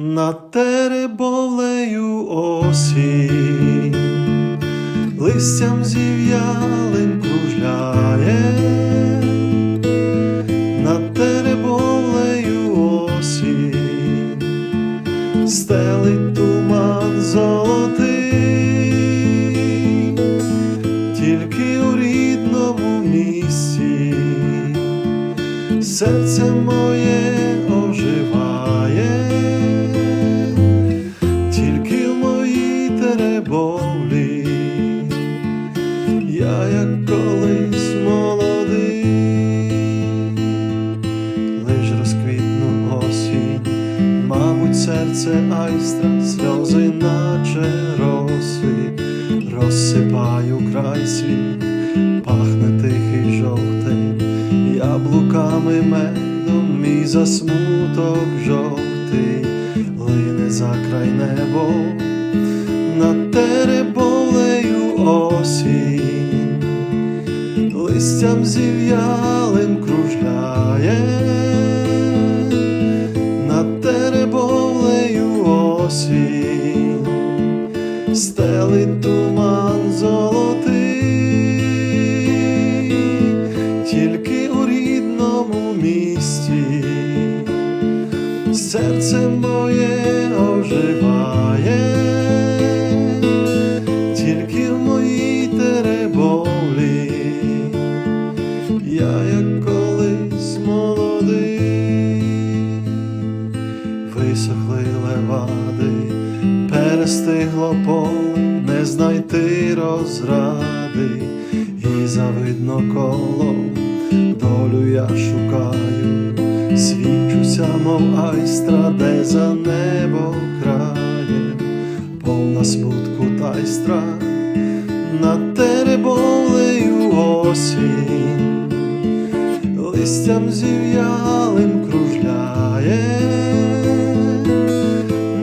Над теребовлею осінь, листям зів'ялим кружляє, над теребовлею осінь, стелить туман золотий, тільки у рідному місті. Серце моє сльози, наче роси, розсипаю край світ, пахне тихий жовтень, яблуками медом мій засмуток жовтий, лине за край небо над теребовлею осінь, листям зів'ялим кружляє, серце моє оживає, тільки в моїй теребовлі, я як колись молодий, висохли левади, перестигло поле, не знайти розради, і завидно коло долю я шукаю, свічуся, мов айстра, де за небо краєм, повна смутку та й страх, над теребовлею осінь, листям зів'ялим кружляє,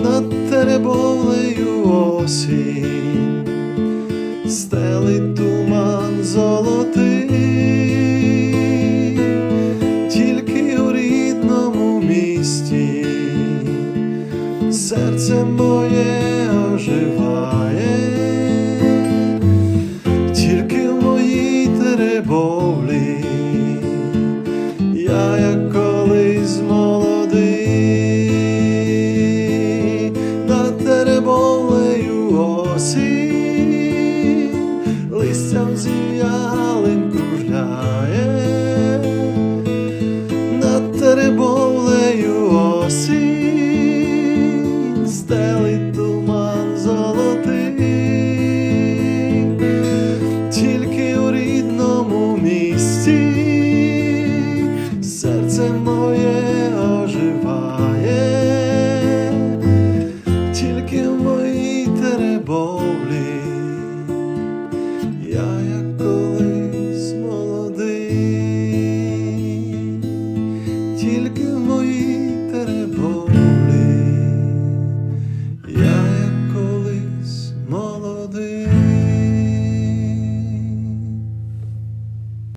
над теребовлею осінь, Серце моє оживає тільки в моїй теребовлі, я як колись молодий, над теребовлею осінь, листям зім'ялим курля.